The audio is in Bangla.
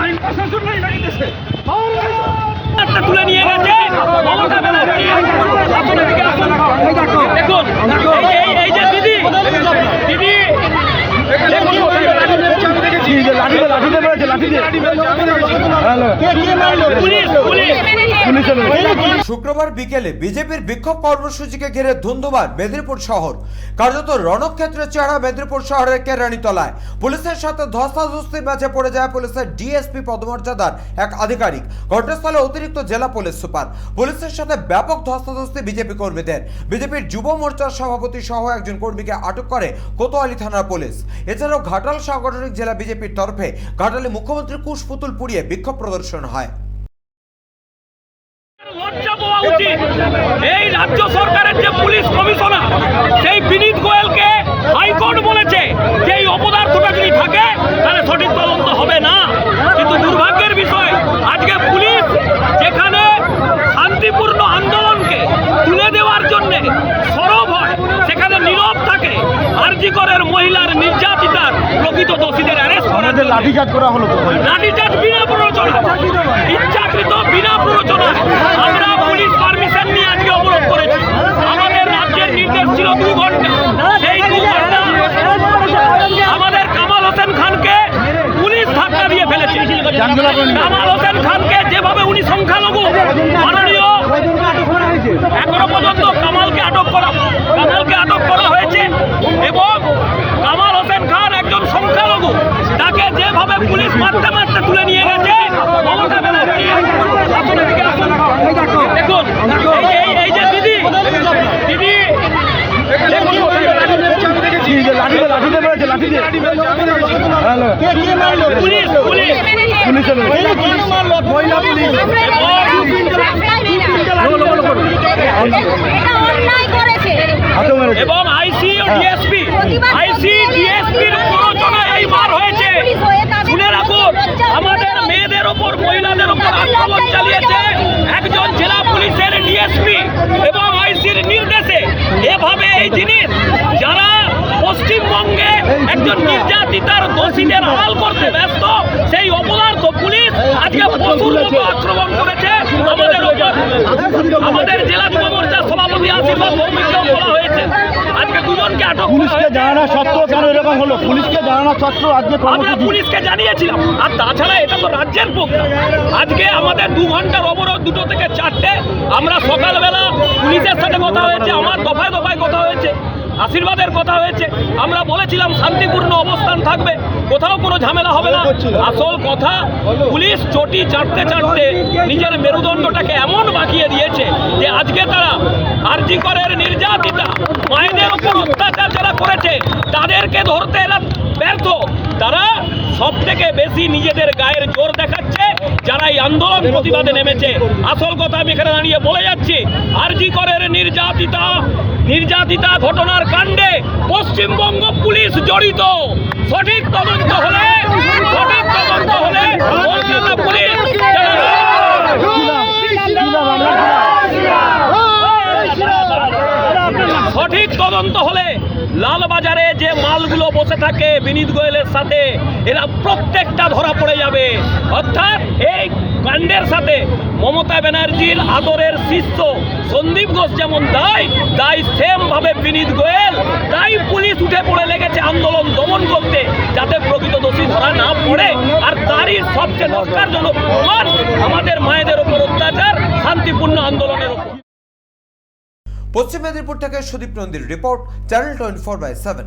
আইন প্রশাসন নাই নাকি তুলে নিয়ে গেছে মমতা ব্যানার্জি। দেখুন এই যে- দিদি দিদি। লাঠিতে মেরেছে লাঠিতে হ্যালো পুলিশ পুলিশ শুক্রবার বিকেলে বিজেপির বিক্ষোভ কর্মসূচিকে ঘিরে ধুন্ধুমার মেদিনীপুর শহর। কার্যত রণক্ষেত্রের চেহারা মেদিনীপুর শহরের কেরানীতলায়। পুলিশের সাথে ধস্তাধস্তির মাঝে পড়ে যায় পুলিশের ডিএসপি পদমর্যাদার এক আধিকারিক। ঘটনাস্থলে অতিরিক্ত জেলা পুলিশ সুপার। পুলিশের সাথে ব্যাপক ধস্তাধস্তি বিজেপি কর্মীদের। বিজেপির যুব মোর্চার সভাপতি সহ একজন কর্মীকে আটক করে কোতোয়ালি থানার পুলিশ। এছাড়াও ঘাটাল সাংগঠনিক জেলা বিজেপির তরফে ঘাটালে মুখ্যমন্ত্রী কুশপুতুল পুড়িয়ে বিক্ষোভ প্রদর্শন হয়। লজ্জা পাওয়া উচিত। এই রাজ্য সরকারের যে পুলিশ কমিশনার সেই বিনীত গোয়েলকে হাইকোর্ট বলেছে যে এই অপদার্থটা যদি থাকে তাহলে সঠিক তদন্ত হবে না। কিন্তু দুর্ভাগ্যের বিষয় আজকে পুলিশ যেখানে শান্তিপূর্ণ আন্দোলনকে তুলে দেওয়ার জন্য সরব হয় সেখানে নীরব থাকে আরজিকরের মহিলার নির্যাতিতার প্রকৃত দোষীদের অ্যারেস্ট জন্য। লাঠিচার্জ করা হলো লাঠিচার্জ বিনা প্ররোচনা ইচ্ছাকৃত বিনা প্ররোচনা আমরা পুলিশ পারমিশন নিয়ে আজকে অবরোধ করেছি আমাদের রাজ্যের নির্দেশ ছিল দু ঘণ্টা সেই দু ঘণ্টা আমাদের কামাল হোসেন খানকে পুলিশ ধাক্কা দিয়ে কামাল হোসেন খানকে যেভাবে উনি সংখ্যালঘু মাননীয় এখনও পর্যন্ত কামালকে আটক করা কামালকে আটক করা হয়েছে এবং কামাল হোসেন খান একজন সংখ্যালঘু। তাকে যেভাবে পুলিশ মারতে মারতে তুলে নিয়ে গেছে মমতা ব্যানার্জি আসুন এদিকে আসুন। দেখুন এই যে- এই- এই যে দিদি দিদি দেখুন মেরেছে লাঠিতে হ্যালো। পুলিশ মহিলা এবং আইসি ও ডিএসপি আইসি ডিএসপির প্ররোচনা এই মার হয়েছে। শুনে রাখুন আমাদের মেয়েদের ওপর মহিলাদের ওপর আক্রমণ চালিয়েছে একজন জেলা পুলিশের ডিএসপি এবং আইসির নির্দেশে এভাবে এই জিনিস যারা একজন নির্যাতিতার দোষীদের হাল করতে ব্যস্ত সেই অপদার্থ পুলিশ আজকে পশুর মতো আক্রমণ করেছে। আমাদের ওপর আমাদের জেলা যুব মোর্চার সভাপতি আশীর্বাদ ভৌমিককেও বলা হয়েছে। আজকে দুজনকে আটক পুলিশকে। জানানো সত্ত্বেও কেন এরকম হলো? পুলিশকে জানানো সত্ত্বেও আজকে আমরা পুলিশকে জানিয়েছিলাম। আর তাছাড়া এটা তো রাজ্যের প্রোগ্রাম। আজকে আমাদের দু ঘণ্টার অবরোধ দুটো থেকে চারটে। আমরা সকালবেলা পুলিশের সাথে কথা হয়েছে। আমার দফায় আশীর্বাদের কথা হয়েছে। আমরা বলেছিলাম শান্তিপূর্ণ অবস্থান থাকবে কোথাও কোনো ঝামেলা হবে না। আসল কথা পুলিশ চটি চাটতে চাটতে নিজের মেরুদণ্ডটাকে এমন বাঁকিয়ে দিয়েছে যে আজকে তারা আরজি করের নির্যাতিতা মায়েদের উপর অত্যাচার যারা করেছে তাদেরকে ধরতে এরা ব্যর্থ। তারা সব থেকে বেশি নিজেদের গায়ের জোর দেখাচ্ছে যারা এই আন্দোলন প্রতিবাদে নেমেছে। আসল কথা আমি এখানে দাঁড়িয়ে বলে যাচ্ছি আরজি করের নির্যাতিতা নির্যাতিতা ঘটনার কাণ্ডে পশ্চিমবঙ্গ পুলিশ জড়িত। সঠিক তদন্ত হলে সঠিক তদন্ত হলে পুলিশ সঠিক তদন্ত হলে লালবাজারে যে মালগুলো বসে থাকে বিনীত গোয়েলের সাথে, এরা প্রত্যেকটা ধরা পড়ে যাবে। অর্থাৎ এই কাণ্ডের সাথে মমতা ব্যানার্জির আদরের শিষ্য সন্দীপ ঘোষ যেমন দায়, তাই সেম ভাবে বিনীত গোয়েল, তাই পুলিশ উঠে পড়ে লেগেছে আন্দোলন দমন করতে, যাতে প্রকৃত দোষী ধরা না পড়ে। আর তারই সবচেয়ে নস্কারজনক প্রমাণ আমাদের মায়েদের ওপর অত্যাচার, শান্তিপূর্ণ আন্দোলনের ওপর। পশ্চিম মেদিনীপুর থেকে Sudip নন্দীর report, channel twenty four by seven.